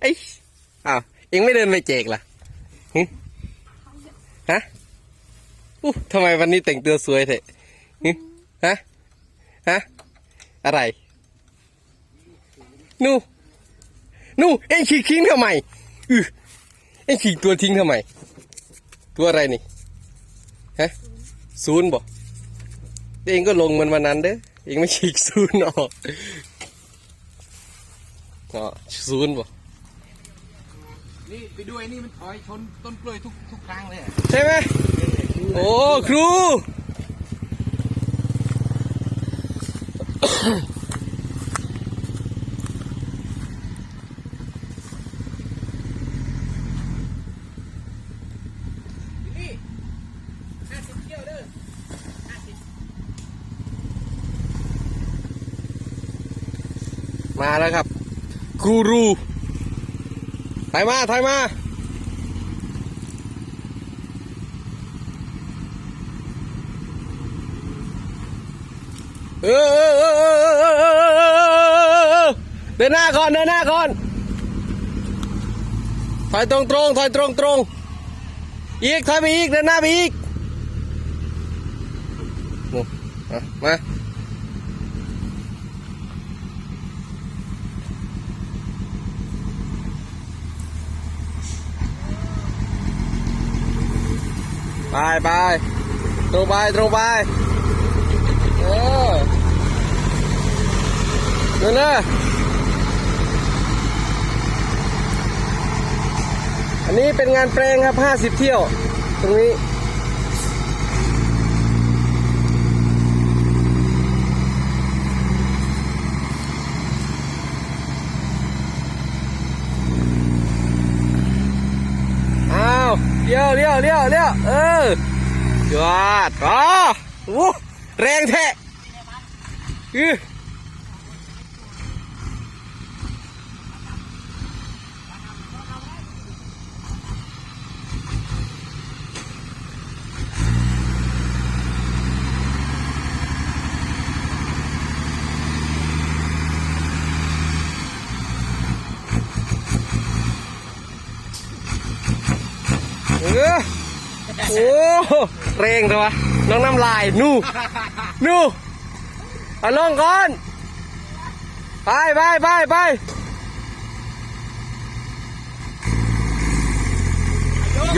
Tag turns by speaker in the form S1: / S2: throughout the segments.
S1: ไอ้ยอ้าวเองไม่เดินไปเจกล่ะหึฮะอู้ทำไมวันนี้แต่งตัวสวยเถอะหึฮะฮะอะไรนู่นู่เอ็งฉีกทิ้งทำไมอือเอ็งฉีกตัวทิ้งทำไม ตัวอะไรนี่ฮะศูนย์บอกเองก็ลงมันวันนั้นเด้อ เองไม่ฉีกศูนย์ออกอ๋อศูนย์บอก
S2: นี่ไปด้วยนี่มันถอยชนต้นกล้วยทุกทุกครั้งเลยอะ
S1: ใช่ไหมโอ้ครู
S2: นี่ห้าสิบเที่ยวเด้อห้าสิบ
S1: มาแล้วครับกูรูถอยมาถอยมาเออเออเออเออเออเออเออเดินหน้าก่อนเดินหน้าก่อนถอยตรงตรงถอยตรงตรงอีกถอยไปอีกเดินหน้าไปอีกนู่นมามา ไปไปตรงไปตรงไปเออนั่นนะอันนี้เป็นงานแปลงครับ 50 เที่ยว ตรงนี้ อ้าว เลี้ยวเลี้ยวเลี้ยวเลี้ยวเออยอดอ๋อโอ้แรงแท้อือ เออโอ้แรงเลยวะน้องน้ำลายนู่นู่เอาลงก่อน ไปไปไปไป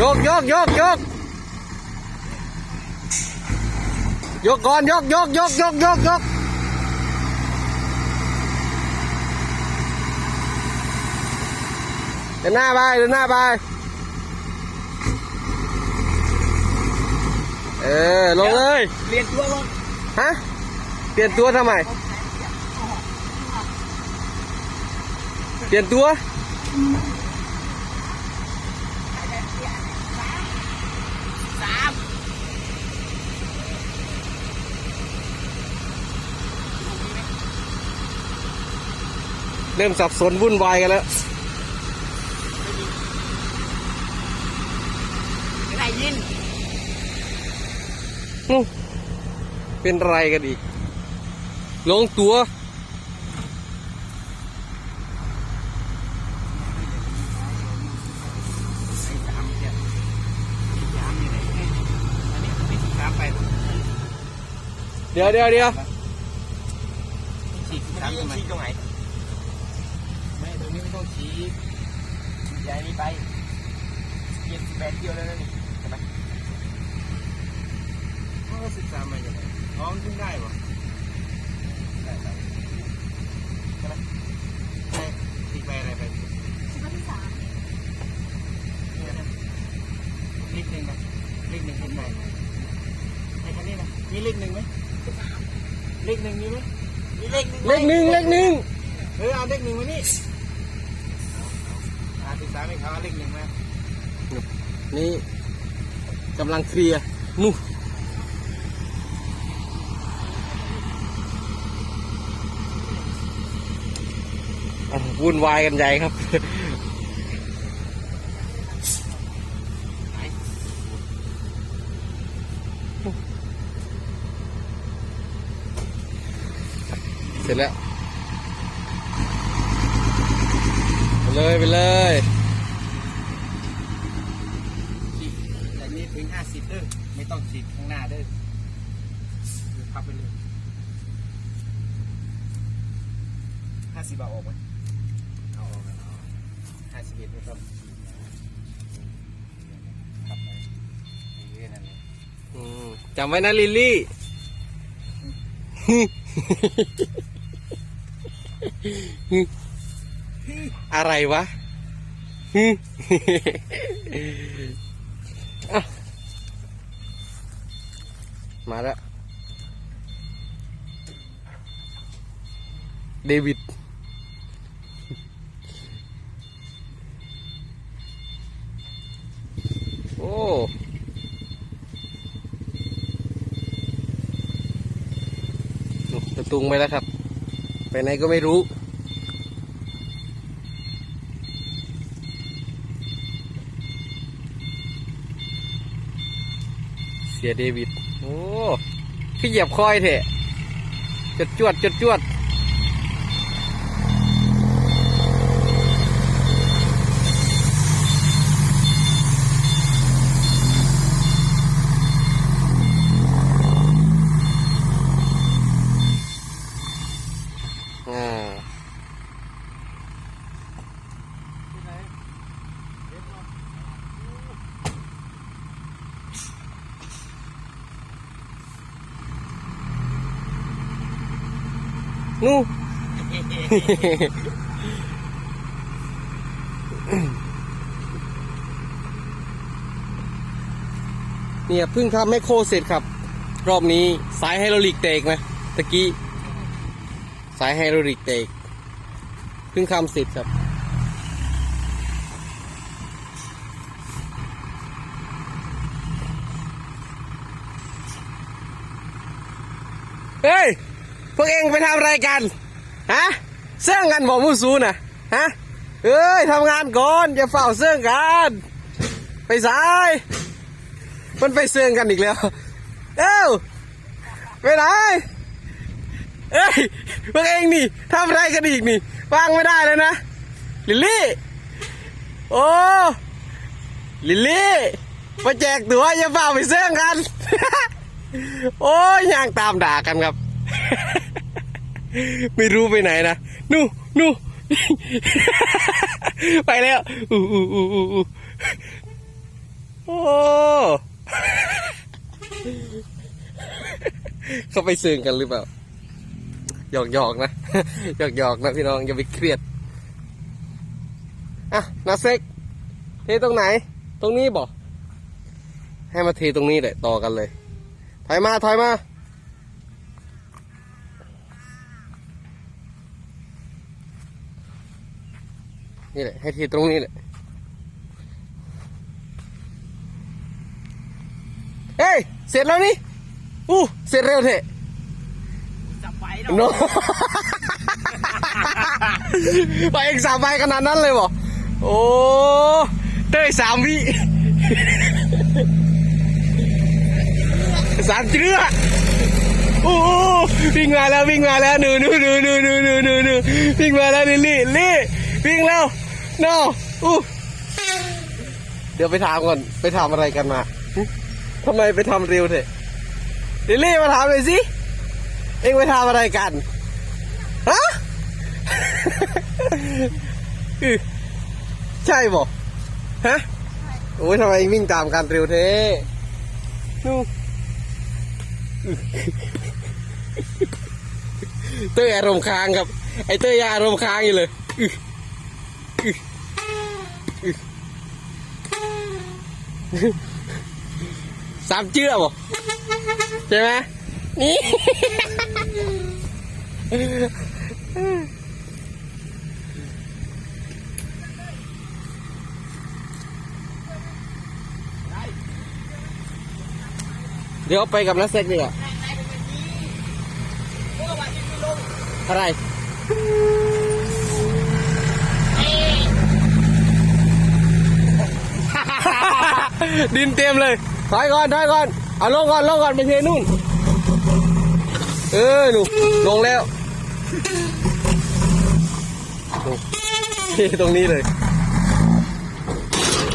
S1: ยกยกยกยกยกก่อนยกยกยกยกยกยกเดินหน้าไปเดินหน้าไป เออ ลงเลย
S2: เรียนตัวลง
S1: ฮะ เปลี่ยนตัวทำไม เปลี่ยนตัว
S2: สาม
S1: เริ่มสับสนวุ่นวายกันแล้ว
S2: ไม่ได้ยิน
S1: นู่น เป็นไรกันอีก ลงตัว
S2: ไอ้สามเนี่ยไอ้สามนี่ไหนอันนี้อันนี้สามไป
S1: เดี๋ยวเดี๋ยวเดี๋ยว
S2: ฉีกสามทำไมฉีกตรงไหนไม่ตรงนี้ไม่ต้องฉีกย้ายนี้ไปเกียร์สิบแปดเที่ยวแล้วนี่ใช่ไหม อ๋อสิบสามาอย่างไรอ๋อมันขึ้นได้ปะได้ได้ใช่ไหมใช่ตีไปอะไรไปนี่นะเลขหนึ่งนะเลขหนึ่งขึ้นไปไอ้คันนี้นะมีเลขหนึ่งไหมเลขหนึ่งมีไหมมีเลขหนึ่งไหม
S1: เลขหนึ่งเลขหนึ่ง
S2: เออเอาเลขหนึ่งมานี่อาติดตามให้เขาเอาเลขหนึ่งมา
S1: นี่กำลังเคลียร์นู่น วุ่นวายกันใหญ่ครับ
S2: เส
S1: ร็จแล้วไปเลยไปเลย
S2: ฉีดจากนี้ถึงห้าสิบเด้อไม่ต้องฉีดข้างหน้าเด้อพับไปเลยห้าสิบเอาออกไหม สิบเอ็ดนะครับ
S1: อืมจำไว้นะลิลลี่ อะไรวะมาแล้วเดวิด งไปแล้วครับ ไปไหนก็ไม่รู้ เสียเดวิด โอ้ขี้เหยียบคอยเถอะจดจวดจดจวดอ่า นู่เนี่ยเพิ่งทำแมคโครเสร็จครับ รอบนี้สายไฮโดรลิกเตกไหมตะกี้ สายไฮโดรลิกเตกเพิ่งทำเสร็จครับเฮ้ย วกเองไปทำอะไรกัน ฮะเสื่องกันบอกมูซูน่ะฮะ เอ้ยทำงานก่อนอย่าเฝ้าเสื่องกัน ไปสาย มันไปเสื่องกันอีกแล้ว เอ้าไปไหนเอ้ยพวกเองนี่ทำอะไรกันอีกนี่วางไม่ได้แล้วนะ ลิลลี่ โอ้ลิลลี่มาแจกตัวอย่าเฝ้าไปเสื่องกัน โอ้ยยางตามด่ากันครับ ไม่รู้ไปไหนนะนู่นู่ไปแล้วอู้อู้อู้อู้อู้โอ้เขาไปซึ้งกันหรือเปล่าหยอกหยอกนะหยอกหยอกนะพี่น้องอย่าไปเครียดอะนาเซ็กเทตรงไหน ตรงนี้บอกให้มาเทตรงนี้แหละต่อกันเลยถอยมาถอยมาี่แหละให้ที่ตรงนี้แหละเฮ้ยเสร็จแล้วนี่อู้เสร็จเร็วเถอะ
S2: จัไป
S1: โนไปเองสามไปขนาดนั้นเลยบอโอ้เต้ยสามวิสามเชือโอ้วิ่งมาแล้ววิ่งมาแล้วหนูหนูหนูหนูหนูหนูหนูวิ่งมาแล้วลิลลี่ลี่วิ่งแล้ว โนอู้เดี๋ยวไปถามก่อน ไปทำอะไรกันมาทำไมไปทำเร็วเถอะลิลลี่มาถามเลยสิ เอ็งไปทำอะไรกัน ฮะ ใช่บอกฮะ โอ้ยทำไมวิ่งตามกันเร็วเทนู่เต้ยอารมณ์ค้างครับ ไอ้เต้ยยังอารมณ์ค้างอยู่เลย สามเจื้อบอกใช่ไหมนี่เดี๋ยวไปกับนักเซ็กดีกว่าอะไร ดินเต็มเลยถอยก่อนถอยก่อนเอาลงก่อนลงก่อนไปเทนู่น เออหนูลงแล้วนี่ตรงนี้เลย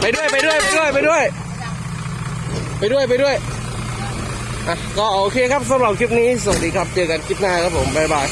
S1: ไปด้วยไปด้วยไปด้วยไปด้วย ไปด้วยไปด้วยอะก็โอเคครับสำหรับคลิปนี้สวัสดีครับเจอกันคลิปหน้าครับผมบ๊ายบาย